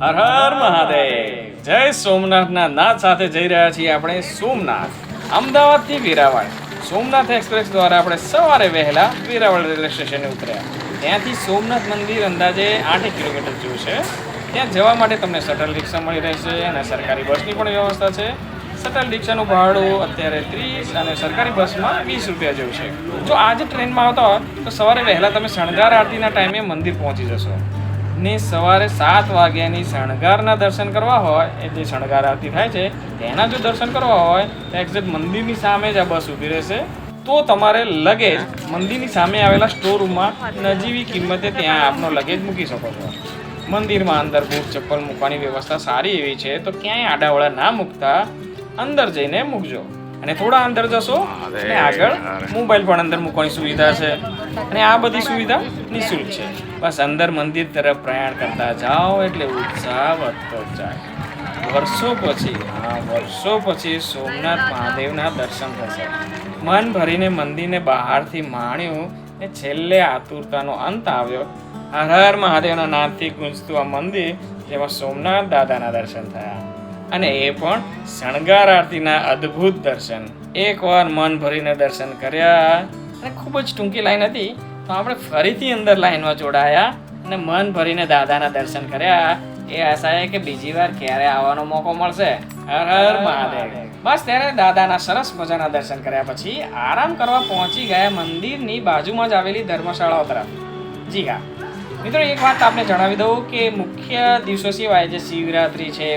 હર હર મહાદેવ. જય સોમનાથના નાથ સાથે જઈ રહ્યા છીએ આપણે સોમનાથ, અમદાવાદથી વેરાવળ. સોમનાથ એક્સપ્રેસ દ્વારા આપણે સવારે વહેલા વેરાવળ રેલવે સ્ટેશને ઉતર્યા. ત્યાંથી સોમનાથ મંદિર અંદાજે આઠ કિલોમીટર જેવું છે. ત્યાં જવા માટે તમને શટલ રિક્ષા મળી રહેશે અને સરકારી બસની પણ વ્યવસ્થા છે. શટલ રિક્ષાનું ભાડું અત્યારે ત્રીસ અને સરકારી બસમાં વીસ રૂપિયા જેવું છે. જો આજે ટ્રેનમાં આવતા હોય, તો સવારે વહેલા તમે શણગાર આરતીના ટાઈમે મંદિર પહોંચી જશો. ને સવારે સાત વાગ્યાની શણગારના દર્શન કરવા હોય એ જે શણગાર આરતી થાય છે, તેના જો દર્શન કરવા હોય, તો એક્ઝેક્ટ મંદિરની સામે જ આ બસ ઊભી રહેશે. તો તમારે લગેજ મંદિરની સામે આવેલા સ્ટોર રૂમમાં નજીવી કિંમતે ત્યાં આપનો લગેજ મૂકી શકો છો. મંદિરમાં અંદર બૂટ ચપ્પલ મૂકવાની વ્યવસ્થા સારી એવી છે, તો ક્યાંય આડાવડા ના મૂકતા, અંદર જઈને મૂકજો. અને થોડા અંદર જશો અને આગળ મોબાઈલ પણ અંદર મૂકવાની સુવિધા છે. અને આ બધી સુવિધા નિઃશુલ્ક છે. બસ અંદર મંદિર તરફ પ્રયાણ કરતા જાઓ એટલે ઉત્સાહ વધતો જાય. વર્ષો પછી હા વર્ષો પછી સોમનાથ મહાદેવના દર્શન થશે. મન ભરીને મંદિરને બહારથી માણ્યું ને છેલ્લે આતુરતાનો અંત આવ્યો. હર હર મહાદેવના નામથી ગુંજતું આ મંદિર જેમાં સોમનાથ દાદાના દર્શન થયા. અને એ પણ શણગાર આરતીના અદ્ભુત દર્શન. એકવાર મન ભરીને દર્શન કર્યા અને ખૂબ જ ટૂંકી લાઈન હતી, તો આપણે ફરીથી અંદર લાઈનમાં જોડાયા અને મન ભરીને દાદાના દર્શન કર્યા. એ આશાએ કે બીજી વાર ક્યારે આવવાનો મોકો મળશે. હર હર મહાદેવ. બસ ત્યારે દાદાના સરસ મજાના દર્શન કર્યા પછી આરામ કરવા પહોંચી ગયા મંદિરની બાજુમાં જ આવેલી ધર્મશાળાઓ તરફ. જી હા. મિત્રો, એક વાત આપને જણાવી દઉં કે મુખ્ય દિવસો સિવાય જે શિવરાત્રી છે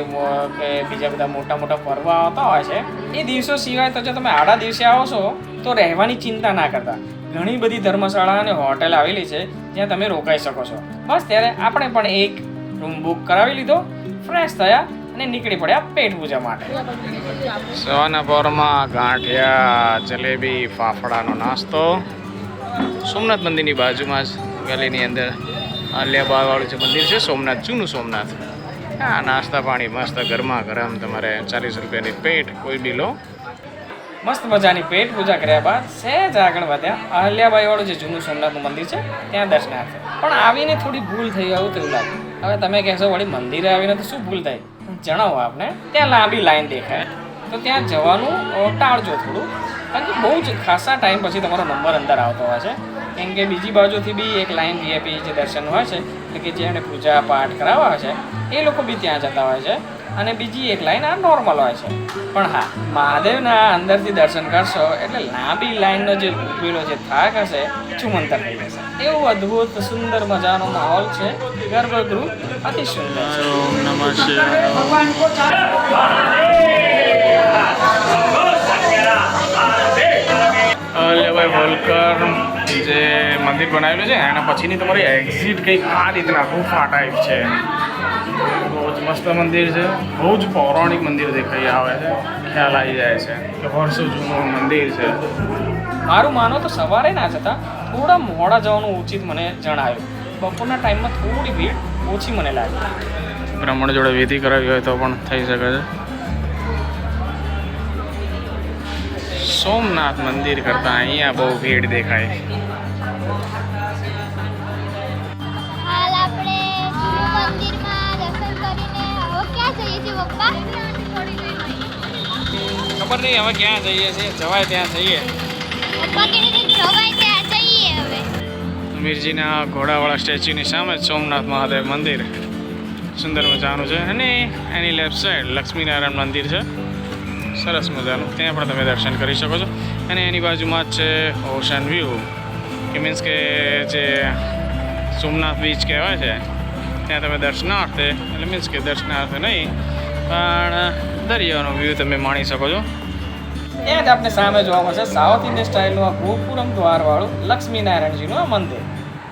કે બીજા બધા મોટા મોટા પર્વ આવતા હોય છે, એ દિવસો સિવાય તો જો તમે આડા દિવસે આવો છો, તો રહેવાની ચિંતા ના કરતા. ઘણી બધી ધર્મશાળા અને હોટેલ આવેલી છે, જ્યાં તમે રોકાઈ શકો છો. બસ ત્યારે આપણે પણ એક રૂમ બુક કરાવી લીધો, ફ્રેશ થયા અને નીકળી પડ્યા પેટ પૂજા માટે. સવારના ગાંઠિયા જલેબી, ફાફડાનો નાસ્તો, સોમનાથ મંદિરની બાજુમાં જ ગલીની અંદર આલિયા વાળું જે મંદિર છે, સોમનાથ, જૂનું સોમનાથ. હા, નાસ્તા પાણી મસ્ત, ગરમા ગરમ, તમારે ચાલીસ રૂપિયાની પેટ, કોઈ બી લો. મસ્ત મજાની પેટ પૂજા કર્યા બાદ સહેજ આગળ વધ્યા. અહલ્યાબાઈવાળું જે જૂનું સોમનાથનું મંદિર છે, ત્યાં દર્શનાર્થે પણ આવીને થોડી ભૂલ થઈ, આવું તેવું લાગે. હવે તમે કહેશો, વળી મંદિરે આવીને તો શું ભૂલ થાય? જણાવો આપને. ત્યાં લાંબી લાઈન દેખાય. તો ત્યાં જવાનું ટાળજો થોડું. કારણ કે બહુ જ ખાસા ટાઈમ પછી તમારો નંબર અંદર આવતો હોય છે. કેમ કે બીજી બાજુથી બી એક લાઈન વીઆઈપી જે દર્શન હોય છે એટલે કે જેને પૂજા પાઠ કરાવવા હોય છે એ લોકો બી ત્યાં જતા હોય છે. અને બીજી એક લાઈન આ નોર્મલ હોય છે. પણ હા મહાદેવના અંદરથી દર્શન કરશો એટલે લાંબી લાઈનનો જે ઉભેલો જે થાક હશે ચુમંતર થઈ જશે. એવું અદ્ભુત સુંદર મજાનો માહોલ છે. ગર્ભગૃહ અતિ સુંદર છે. મંદિર બનાવેલું છે એના પછીની તમારી એક્ઝિટ કંઈક આ રીતના ગુફા ટાઈપ છે. બહુ જ મસ્ત મંદિર છે. બહુ જ પૌરાણિક મંદિર દેખાઈ આવે છે. ખ્યાલ આવી જાય છે કે વર્ષો જૂનું મંદિર છે. મારું માનો તો સવારે ના જતાં થોડા મોડા જવાનું ઉચિત મને જણાવ્યું. બપોરના ટાઈમમાં થોડી ભીડ ઓછી મને લાગી. બ્રાહ્મણ જોડે વિધિ કરાવી હોય તો પણ થઈ શકે છે. સોમનાથ મંદિર કરતાં અહીંયા બહુ ભીડ દેખાય. ખબર નહીં હવે ક્યાં જઈએ છીએ? જવાય ત્યાં જઈએ. મીરજીના ઘોડાવાળા સ્ટેચ્યુની સામે સોમનાથ મહાદેવ મંદિર. સુંદર મજાનું છે. અને એની લેફ્ટ સાઈડ લક્ષ્મીનારાયણ મંદિર છે. સરસ મજાનું. ત્યાં પણ તમે દર્શન કરી શકો છો. અને એની બાજુમાં જ છે ઓશન વ્યૂ. કે મીન્સ કે જે સોમનાથ બીચ કહેવાય છે ત્યાં તમે દર્શનાર્થે એટલે મીન્સ કે દર્શનાર્થે નહીં પણ દરિયાનો વ્યૂ તમે માણી શકો છો. ત્યાં જ આપણે સામે જોવા મળશે સાઉથ ઇન્ડિયન સ્ટાઇલનું આ ગોપુરમ દ્વારવાળું લક્ષ્મીનારાયણજીનું આ મંદિર.